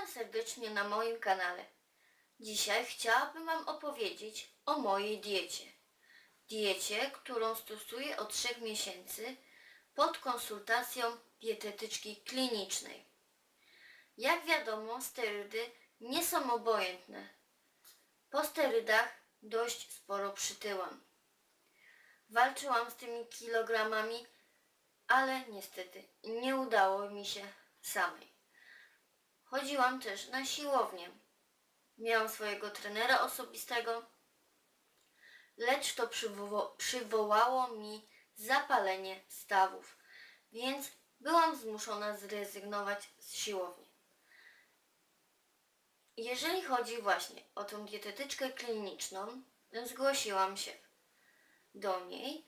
Witam serdecznie na moim kanale. Dzisiaj chciałabym Wam opowiedzieć o mojej diecie. Diecie, którą stosuję od 3 miesięcy pod konsultacją dietetyczki klinicznej. Jak wiadomo, sterydy nie są obojętne. Po sterydach dość sporo przytyłam. Walczyłam z tymi kilogramami, ale niestety nie udało mi się samej. Chodziłam też na siłownię. Miałam swojego trenera osobistego, lecz to przywoło, przywołało mi zapalenie stawów, więc byłam zmuszona zrezygnować z siłowni. Jeżeli chodzi właśnie o tą dietetyczkę kliniczną, zgłosiłam się do niej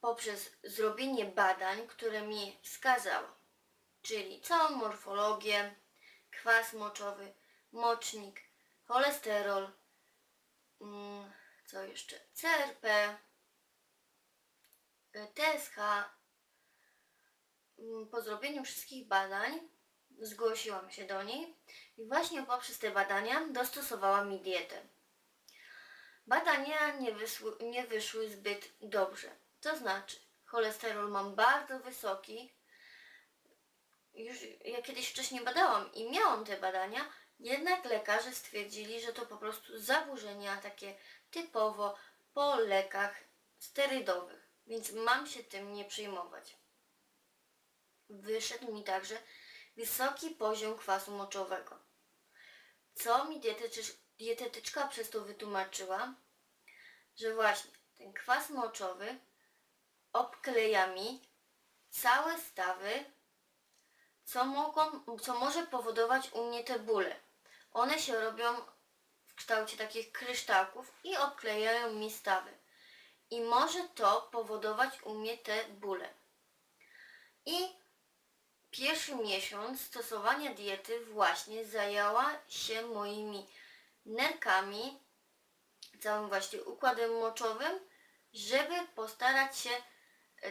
poprzez zrobienie badań, które mi wskazała, czyli całą morfologię, kwas moczowy, mocznik, cholesterol, mm, co jeszcze, CRP, y, TSH. Mm, Po zrobieniu wszystkich badań zgłosiłam się do niej i właśnie poprzez te badania dostosowała mi dietę. Badania nie, wysły, nie wyszły zbyt dobrze. To znaczy, cholesterol mam bardzo wysoki. Już ja kiedyś wcześniej badałam i miałam te badania, jednak lekarze stwierdzili, że to po prostu zaburzenia takie typowo po lekach sterydowych, więc mam się tym nie przejmować. Wyszedł mi także wysoki poziom kwasu moczowego. Co mi dietetycz, dietetyczka przez to wytłumaczyła? Że właśnie ten kwas moczowy obkleja mi całe stawy, co, mogą, co może powodować u mnie te bóle. One się robią w kształcie takich kryształków i obklejają mi stawy. I może to powodować u mnie te bóle. I pierwszy miesiąc stosowania diety właśnie zajęła się moimi nerkami, całym właśnie układem moczowym, żeby postarać się,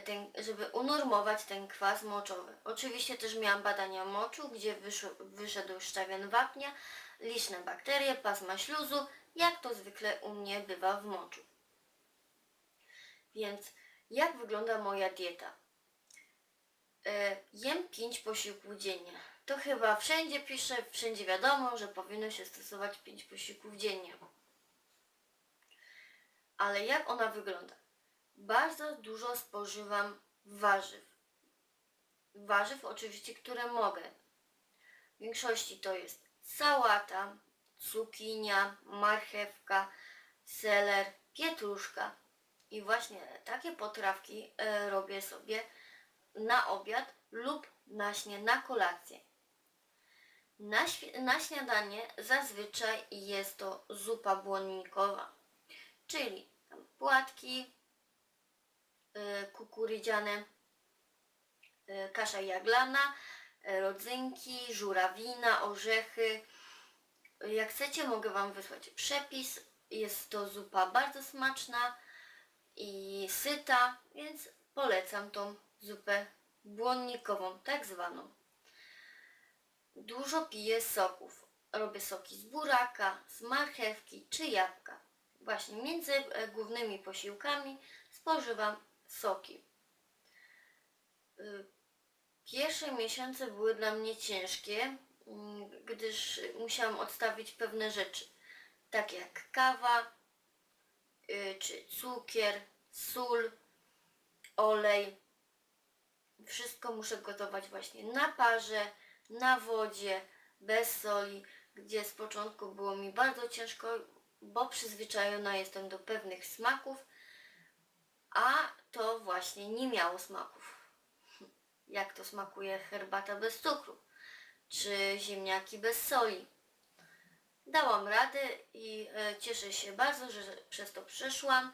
ten, żeby unormować ten kwas moczowy. Oczywiście też miałam badania moczu, gdzie wyszło, wyszedł szczawian wapnia, liczne bakterie, pasma śluzu, jak to zwykle u mnie bywa w moczu. Więc jak wygląda moja dieta? E, jem 5 posiłków dziennie. To chyba wszędzie pisze, wszędzie wiadomo, że powinno się stosować 5 posiłków dziennie. Ale jak ona wygląda? Bardzo dużo spożywam warzyw. Warzyw oczywiście, które mogę. W większości to jest sałata, cukinia, marchewka, seler, pietruszka. I właśnie takie potrawki e, robię sobie na obiad lub na, śnie, na kolację. Na, na śniadanie zazwyczaj jest to zupa błonnikowa, czyli płatki kukurydziane, y, kasza jaglana, y, rodzynki, żurawina, orzechy. Jak chcecie, mogę Wam wysłać przepis. Jest to zupa bardzo smaczna i syta, więc polecam tą zupę błonnikową, tak zwaną. Dużo piję soków. Robię soki z buraka, z marchewki czy jabłka. Właśnie między e, głównymi posiłkami spożywam soki. Y, Pierwsze miesiące były dla mnie ciężkie, mm, gdyż musiałam odstawić pewne rzeczy, takie jak kawa, y, czy cukier, sól, olej. Wszystko muszę gotować właśnie na parze, na wodzie, bez soli, gdzie z początku było mi bardzo ciężko, bo przyzwyczajona jestem do pewnych smaków, a to właśnie nie miało smaków. Jak to smakuje herbata bez cukru, czy ziemniaki bez soli. Dałam radę i e, cieszę się bardzo, że przez to przeszłam.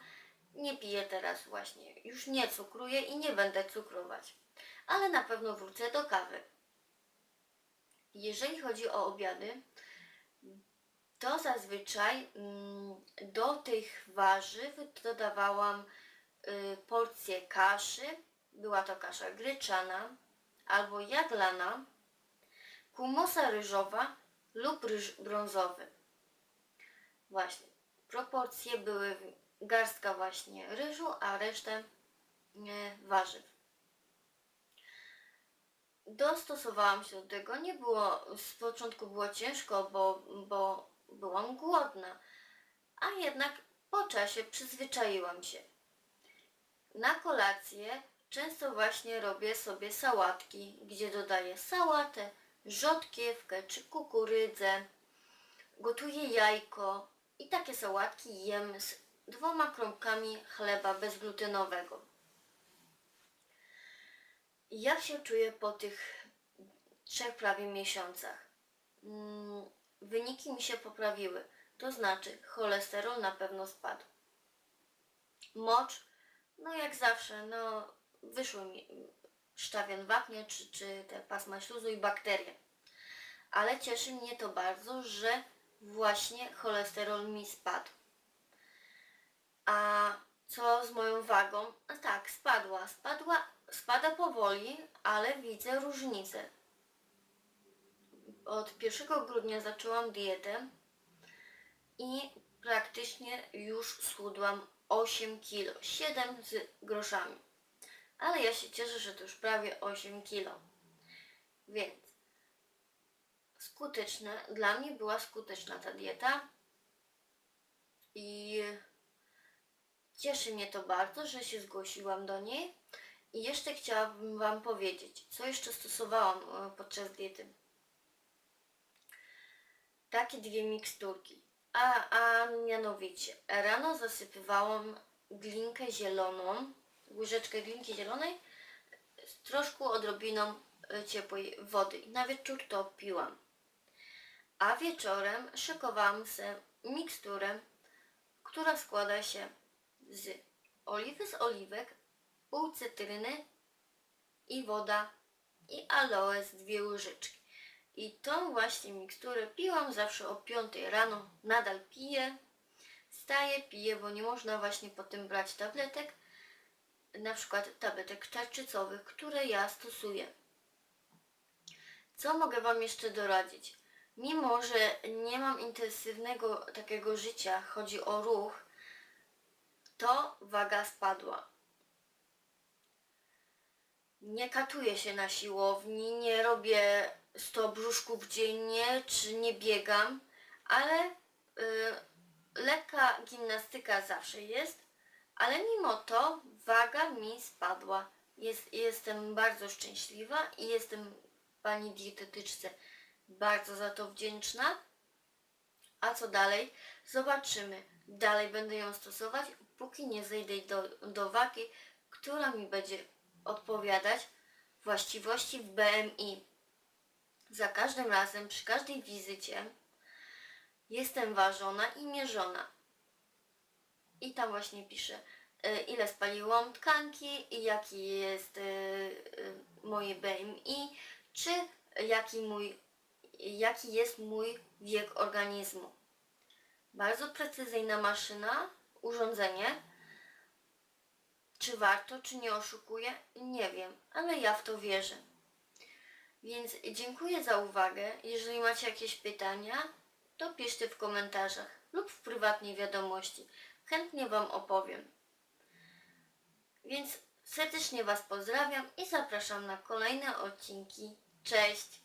Nie piję teraz właśnie, już nie cukruję i nie będę cukrować, ale na pewno wrócę do kawy. Jeżeli chodzi o obiady, to zazwyczaj mm, do tych warzyw dodawałam porcję kaszy. Była to kasza gryczana albo jaglana, kumosa ryżowa lub ryż brązowy. Właśnie. Proporcje były garstka właśnie ryżu, a resztę e, warzyw. Dostosowałam się do tego. Nie było, z początku było ciężko, bo, bo byłam głodna, a jednak po czasie przyzwyczaiłam się. Na kolację często właśnie robię sobie sałatki, gdzie dodaję sałatę, rzodkiewkę czy kukurydzę, gotuję jajko i takie sałatki jem z dwoma kromkami chleba bezglutenowego. Jak się czuję po tych trzech prawie miesiącach? Mm, wyniki mi się poprawiły, to znaczy cholesterol na pewno spadł. Mocz, no jak zawsze, no wyszły mi szczawian wapnia, czy, czy te pasma śluzu i bakterie. Ale cieszy mnie to bardzo, że właśnie cholesterol mi spadł. A co z moją wagą? A tak, spadła. Spadła, spada powoli, ale widzę różnicę. Od 1 grudnia zaczęłam dietę i praktycznie już schudłam 8 kg, 7 z groszami. Ale ja się cieszę, że to już prawie 8 kg. Więc skuteczna, dla mnie była skuteczna ta dieta i cieszy mnie to bardzo, że się zgłosiłam do niej. I jeszcze chciałabym Wam powiedzieć, co jeszcze stosowałam e, podczas diety. Takie dwie miksturki. A, a mianowicie, rano zasypywałam glinkę zieloną, łyżeczkę glinki zielonej z troszkę odrobiną e, ciepłej wody. Na wieczór to piłam. A wieczorem szykowałam sobie miksturę, która składa się z oliwy z oliwek, pół cytryny i woda i aloe z dwie łyżeczki. I tą właśnie miksturę piłam zawsze o 5 rano, nadal piję. Staję, piję, bo nie można właśnie potem brać tabletek, na przykład tabletek tarczycowych, które ja stosuję. Co mogę Wam jeszcze doradzić? Mimo, że nie mam intensywnego takiego życia, chodzi o ruch, to waga spadła. Nie katuję się na siłowni, nie robię 100 brzuszków dziennie, czy nie biegam, ale y, lekka gimnastyka zawsze jest, ale mimo to waga mi spadła. Jest, jestem bardzo szczęśliwa i jestem pani dietetyczce bardzo za to wdzięczna. A co dalej? Zobaczymy. Dalej będę ją stosować, póki nie zejdę do, do wagi, która mi będzie odpowiadać właściwości w BMI. Za każdym razem, przy każdej wizycie jestem ważona i mierzona. I tam właśnie piszę, e, ile spaliłam tkanki, jaki jest e, e, moje BMI, czy jaki, mój, jaki jest mój wiek organizmu. Bardzo precyzyjna maszyna, urządzenie. Czy warto, czy nie oszukuje? Nie wiem, ale ja w to wierzę. Więc dziękuję za uwagę. Jeżeli macie jakieś pytania, to piszcie w komentarzach lub w prywatnej wiadomości. Chętnie Wam opowiem. Więc serdecznie Was pozdrawiam i zapraszam na kolejne odcinki. Cześć!